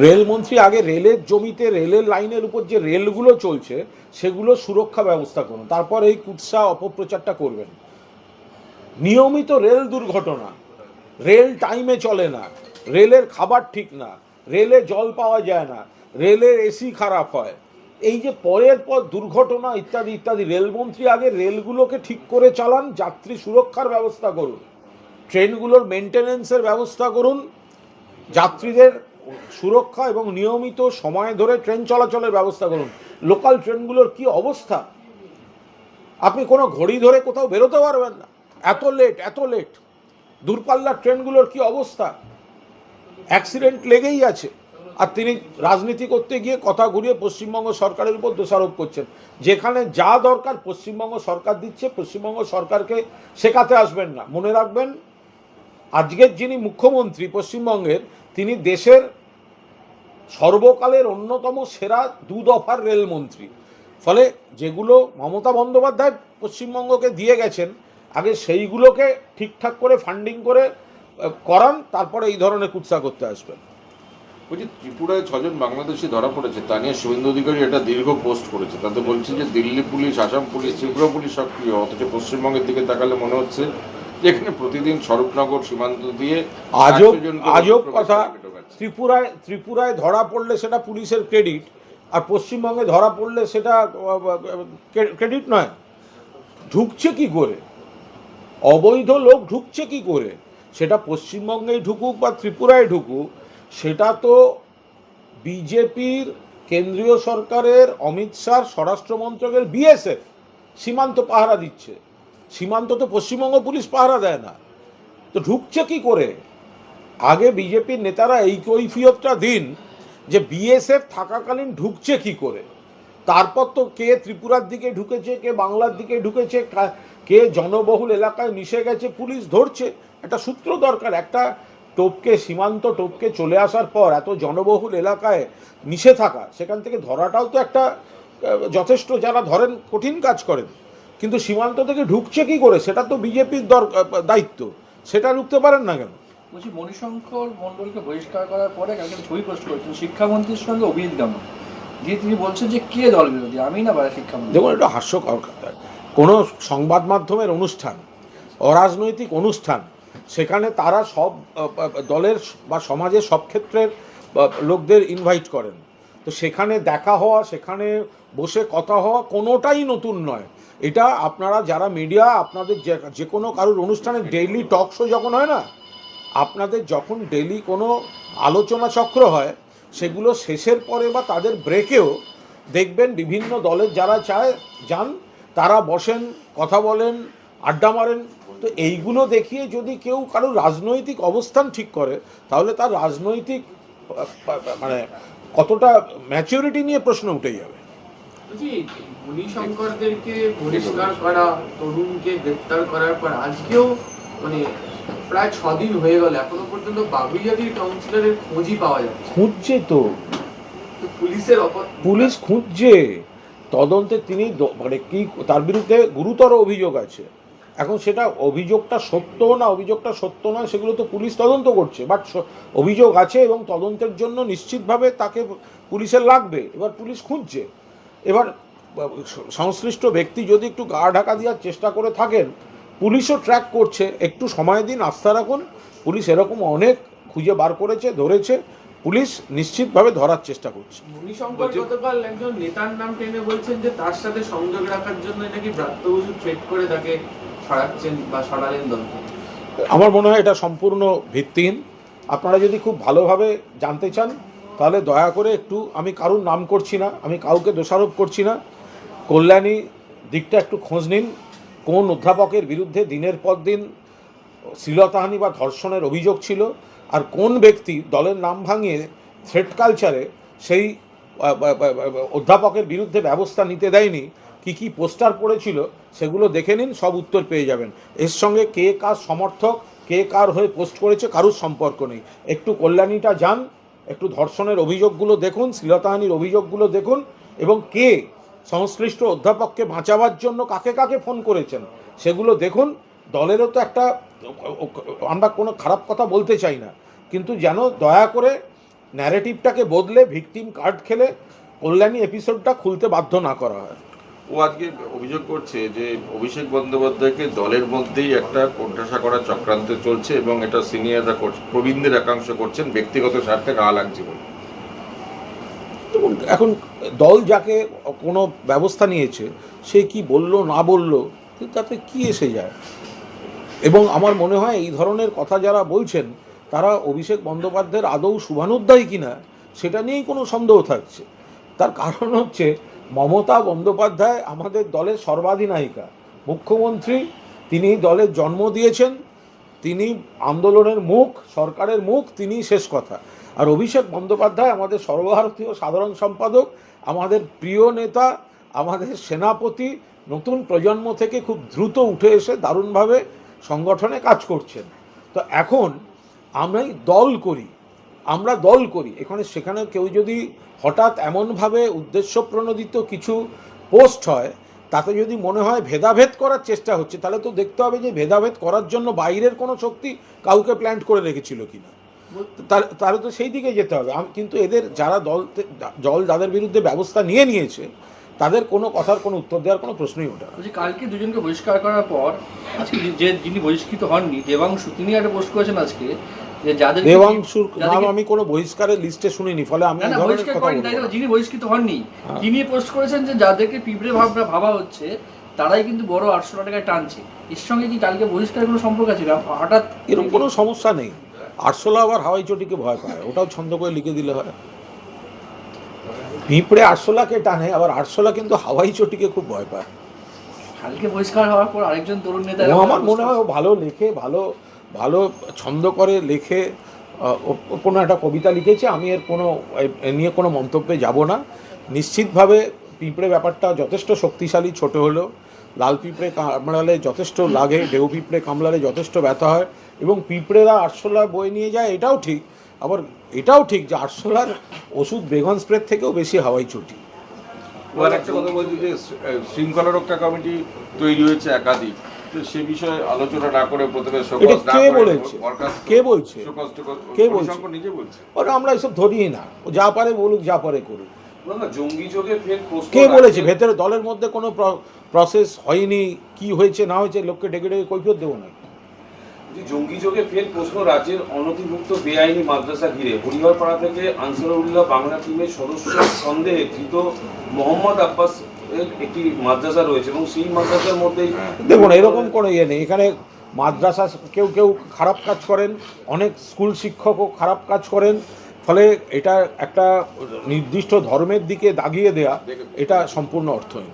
রেলমন্ত্রী আগে রেলের জমিতে রেলের লাইনের উপর যে রেলগুলো চলছে, সেগুলো সুরক্ষা ব্যবস্থা করুন। তারপর এই কুৎসা অপপ্রচারটা করবেন। নিয়মিত রেল দুর্ঘটনা। রেল টাইমে চলে না। রেলের খাবার ঠিক না। রেলে জল পাওয়া যায় না। রেলের এসি খারাপ হয়। এই যে পরের পর দুর্ঘটনা ইত্যাদি ইত্যাদি রেলমন্ত্রী আগে রেলগুলোকে ঠিক করে চালান, যাত্রী সুরক্ষার ব্যবস্থা করুন। ট্রেনগুলোর মেনটেনেন্সের ব্যবস্থা করুন। যাত্রীদের সুরক্ষা এবং নিয়মিত সময় ধরে ট্রেন চলাচলের ব্যবস্থা করুন। লোকাল ট্রেনগুলোর কি অবস্থা? আপনি কোনো ঘড়ি ধরে কোথাও বেরোতে পারবেন না। এত লেট এত লেট দূরপাল্লার ট্রেনগুলোর কি অবস্থা? অ্যাক্সিডেন্ট লেগেই আছে। আর তিনি রাজনীতি করতে গিয়ে কথা ঘুরিয়ে পশ্চিমবঙ্গ সরকারের উপর দোষারোপ করছেন। যেখানে যা দরকার পশ্চিমবঙ্গ সরকার দিচ্ছে, পশ্চিমবঙ্গ সরকারকে শেখাতে আসবেন না। মনে রাখবেন, আজকের যিনি মুখ্যমন্ত্রী পশ্চিমবঙ্গের তিনি দেশের সর্বকালের অন্যতম সেরা দু দফার রেলমন্ত্রী। ফলে যেগুলো মমতা বন্দ্যোপাধ্যায় পশ্চিমবঙ্গকে দিয়ে গেছেন, আগে সেইগুলোকে ঠিকঠাক করে ফান্ডিং করে করান, তারপরে এই ধরনের কুৎসা করতে আসবেন। বলছি, ত্রিপুরায় ছজন বাংলাদেশি ধরা পড়েছে, তা নিয়ে শুভেন্দু অধিকারী একটা দীর্ঘ পোস্ট করেছে। তাতে বলছে যে Delhi police, Assam police, Tripura police সক্রিয়, অথচ পশ্চিমবঙ্গের দিকে তাকালে মনে হচ্ছে যে এখানে প্রতিদিন স্বরূপনগর সীমান্ত দিয়ে আজব 100 আজব কথা। ত্রিপুরায় ত্রিপুরায় ধরা পড়লে সেটা পুলিশের ক্রেডিট আর পশ্চিমবঙ্গে ধরা পড়লে সেটা ক্রেডিট নয়। ঢুকছে কি করে? অবৈধ লোক ঢুকছে কি করে? সেটা পশ্চিমবঙ্গেই ঢুকুক বা ত্রিপুরায় ঢুকুক সেটা তো বিজেপির কেন্দ্রীয় সরকারের অমিত শাহ স্বরাষ্ট্র মন্ত্রকের বিএসএফ সীমান্ত পাহারা দিচ্ছে। সীমান্ত তো পশ্চিমবঙ্গ পুলিশ পাহারা দেয় না। তো ঢুকছে কি করে? আগে বিজেপির নেতারা এই কৈফিয়তটা দিন যে বিএসএফ থাকাকালীন ঢুকছে কি করে? তারপর তো কে ত্রিপুরার দিকে ঢুকেছে, কে বাংলার দিকে ঢুকেছে, কে জনবহুল এলাকায় মিশে গেছে, পুলিশ ধরছে। একটা সূত্র দরকার, একটা টোপকে, সীমান্ত টোপকে চলে আসার পর এত জনবহুল এলাকায় মিশে থাকা, সেখান থেকে ধরাটাও তো একটা যথেষ্ট যারা ধরেন কঠিন কাজ করেন। কিন্তু সীমান্ত থেকে ঢুকছে কি করে? সেটা তো বিজেপির দায়িত্ব। সেটা রুখতে পারেন না কেন? বলছি মণিশঙ্কর মণ্ডলকে বহিষ্কার করার পরে কালকে ছবি পোস্ট করেছেন শিক্ষামন্ত্রীর সঙ্গে অভিজিৎ গামন দিয়ে তিনি বলছেন যে কে দল বিরোধী? আমি না বারা শিক্ষামন্ত্রী? দেখুন এটা হাস্যকর কথা। কোনো সংবাদ মাধ্যমের অনুষ্ঠান অরাজনৈতিক অনুষ্ঠান সেখানে তারা সব দলের বা সমাজের সব ক্ষেত্রের লোকদের ইনভাইট করেন। তো সেখানে দেখা হওয়া সেখানে বসে কথা হওয়া কোনোটাই নতুন নয়। এটা আপনারা যারা মিডিয়া আপনাদের যে কোনো কারোর অনুষ্ঠানে ডেইলি টক শো যখন হয় না, আপনাদের যখন ডেইলি কোনো আলোচনা চক্র হয়, সেগুলো শেষের পরে বা তাদের ব্রেকেও দেখবেন বিভিন্ন দলের যারা চায়, যান, তারা বসেন, কথা বলেন, আড্ডা মারেন। তো এইগুলো দেখিয়ে যদি কেউ কারও রাজনৈতিক অবস্থান ঠিক করে, তাহলে তার রাজনৈতিক মানে কতটা ম্যাচিউরিটি নিয়ে প্রশ্ন উঠে যাবে। বলছি মণিশঙ্করদেরকে বহিষ্কার করা তরুণকে গ্রেপ্তার করার পর আজকেও মানে প্রায় ছ হয়ে গেল এখনও পর্যন্ত বাগুইয়াটির কাউন্সিলরের খোঁজই পাওয়া যাচ্ছে খুঁজছে তো। তো পুলিশের পুলিশ খুঁজছে। তদন্তে তিনি মানে কি তার বিরুদ্ধে গুরুতর অভিযোগ আছে। এখন সেটা অভিযোগটা সত্য না অভিযোগটা সত্য নয় সেগুলো তো পুলিশ তদন্ত করছে। বাট অভিযোগ আছে এবং তদন্তের জন্য নিশ্চিতভাবে তাকে পুলিশের লাগবে। এবার পুলিশ খুঁজছে। এবার সংশ্লিষ্ট ব্যক্তি যদি একটু গা ঢাকা দেওয়ার চেষ্টা করে থাকেন পুলিশও ট্র্যাক করছে একটু সময় দিন আস্থা রাখুন। পুলিশ এরকম অনেক খুঁজে বার করেছে ধরেছে। পুলিশ নিশ্চিতভাবে ধরার চেষ্টা করছে। মণিশঙ্কর গতকাল একজন নেতার নাম টেনে বলছেন যে তার সাথে সংযোগ রাখার জন্য নাকি ব্রাত্য বসু থ্রেট করে তাকে সরাচ্ছেন বা সরালেন দলকে। আমার মনে হয় এটা সম্পূর্ণ ভিত্তিহীন। আপনারা যদি খুব ভালোভাবে জানতে চান তাহলে দয়া করে একটু, আমি কারুর নাম করছি না, আমি কাউকে দোষারোপ করছি না। কল্যাণী, দিকটা একটু খোঁজ নিন, কোন অধ্যাপকের বিরুদ্ধে দিনের পর দিন শ্লীলতাহানি বা ধর্ষণের অভিযোগ ছিল, আর কোন ব্যক্তি দলের নাম ভাঙিয়ে থ্রেড কালচারে সেই অধ্যাপকের বিরুদ্ধে ব্যবস্থা নিতে দেয়নি, কি কি পোস্টার পড়েছিল, সেগুলো দেখে নিন, সব উত্তর পেয়ে যাবেন। এর সঙ্গে কে কার সমর্থক, কে কার হয়ে পোস্ট করেছে, কারুর সম্পর্ক নেই। একটু কল্যাণীটা যান একটু ধর্ষণের অভিযোগগুলো দেখুন, শ্লীলতাহানির অভিযোগগুলো দেখুন, এবং কে সংশ্লিষ্ট অধ্যাপককে বাঁচাবার জন্য কাকে কাকে ফোন করেছেন, সেগুলো দেখুন। দলেরও তো একটা, আমরা কোনো খারাপ কথা বলতে চাই না, কিন্তু যেন দয়া করে ন্যারেটিভটাকে বদলে ভিকটিম কার্ড খেলে, কল্যাণী এপিসোডটা খুলতে বাধ্য না করা হয়। ও আজকে অভিযোগ করছে যে অভিষেক বন্দ্যোপাধ্যায়কে দলের মধ্যেই একটা কোণঠাসা করার চক্রান্ত চলছে এবং এটা সিনিয়ররা করছে, প্রবীণদের একাংশ করছেন ব্যক্তিগত স্বার্থে গা লাগছে বলে। এখন দল যাকে কোনো ব্যবস্থা নিয়েছে, সে কি বলল, না বলল, তাতে কি এসে যায়? এবং আমার মনে হয় এই ধরনের কথা যারা বলছেন, তারা অভিষেক বন্দ্যোপাধ্যায়ের আদৌ শুভানুধ্যায়ী কিনা, সেটা নিয়েই কোনো সন্দেহ থাকছে। তার কারণ হচ্ছে মমতা বন্দ্যোপাধ্যায় আমাদের দলের সর্বাধিনায়িকা। মুখ্যমন্ত্রী, তিনি দলের জন্ম দিয়েছেন, তিনি আন্দোলনের মুখ, সরকারের মুখ তিনি শেষ কথা। আর অভিষেক বন্দ্যোপাধ্যায় আমাদের সর্বভারতীয় সাধারণ সম্পাদক, আমাদের প্রিয় নেতা, আমাদের সেনাপতি, নতুন প্রজন্ম থেকে খুব দ্রুত উঠে এসে দারুণভাবে সংগঠনে কাজ করছেন। তো এখন আমরাই দল করি। আমরা দল করি। এখানে সেখানে কেউ যদি হঠাৎ এমনভাবে উদ্দেশ্য প্রণোদিত কিছু পোস্ট হয়, তাতে যদি মনে হয় ভেদাভেদ করার চেষ্টা হচ্ছে, তাহলে তো দেখতে হবে যে ভেদাভেদ করার জন্য বাইরের কোনো শক্তি কাউকে প্ল্যান্ট করে রেখেছিল কিনা। তাহলে তো সেই দিকে যেতে হবে। কিন্তু এদের যারা দল দল যাদের বিরুদ্ধে ব্যবস্থা নিয়ে নিয়েছে, তাদের কোনো কথার কোনো উত্তর দেওয়ার কোনো প্রশ্নই ওঠে না। কালকে দুজনকে বহিষ্কার করার পর, আজকে যে যিনি বহিষ্কৃত হননি, দেবাংশু, তিনি একটা পোস্ট করেছেন আজকে যে যাদের দেবাংশুর নাম আমি কোনো বহিষ্কারের লিস্টে শুনিনি ফলে আমি বহিষ্কার করেন তাই যিনি বহিষ্কৃত হননি হ্যাঁ। তিনি পোস্ট করেছেন যে যাদেরকে পিঁপড়ে ভাবনা ভাবা হচ্ছে তারাই কিন্তু বড় আটশো টাকায় টানছে। এর সঙ্গে কি কালকে বহিষ্কারের কোনো সম্পর্ক আছে? হঠাৎ এরকম কোনো সমস্যা নেই। আরশোলা আবার হাওয়াই চটিকে ভয় পায় ওটাও ছন্দ করে লিখে দিলে হয়। পিঁপড়ে আরশোলাকে টানে আবার আরশোলা কিন্তু হাওয়াই চটিকে খুব ভয় পায়। কালকে বহিষ্কার হওয়ার পর আরেকজন তরুণ নেতা আমার মনে হয় ও ভালো লেখে ভালো ভালো ছন্দ করে লেখে কোনো একটা কবিতা লিখেছে, আমি এর কোনো নিয়ে কোনো মন্তব্যে যাব না। নিশ্চিতভাবে পিঁপড়ে ব্যাপারটা যথেষ্ট শক্তিশালী, ছোট হলেও। লাল পিঁপড়ে কামড়ালে যথেষ্ট লাগে, ঢেউ পিঁপড়ে কামড়ালে যথেষ্ট ব্যথা হয় এবং পিঁপড়েরা আরশোলা বয়ে নিয়ে যায়, এটাও ঠিক। আবার এটাও ঠিক যে আরশোলার ওষুধ বেগন স্প্রে থেকেও বেশি হাওয়াই চটি কথা বলছি যে শৃঙ্খলা রক্ষা কমিটি তৈরি হয়েছে একাধিক। সে বিষয়ে আলোচনা না করে প্রথমে কে বলেছে? কে বলছে? কে বলছে? নিজে বলছে। ওরা আমরা এসব ধরিই না। ও যা পারে বলুক যা পারে করুক। কে বলেছে? ভেতরে দলের মধ্যে কোনো প্রসেস হয়নি কি হয়েছে না হয়েছে লোককে ডেকে ডেকে কৈফিয়ত দেবো না। জঙ্গি যোগে ফের প্রশ্ন রাজ্যের অনধিভুক্ত বেআইনি মাদ্রাসা ঘিরে। হরিহরপাড়া থেকে আনসারুল্লাহ বাংলা টিমের সদস্য সন্দেহে ধৃত মোহাম্মদ আব্বাস একটি মাদ্রাসা রয়েছে এবং সেই মাদ্রাসার মধ্যেই দেখুন এরকম কোনো ইয়ে নেই। এখানে মাদ্রাসা কেউ কেউ খারাপ কাজ করেন অনেক স্কুল শিক্ষকও খারাপ কাজ করেন ফলে এটা একটা নির্দিষ্ট ধর্মের দিকে দাগিয়ে দেয়া এটা সম্পূর্ণ অর্থহীন।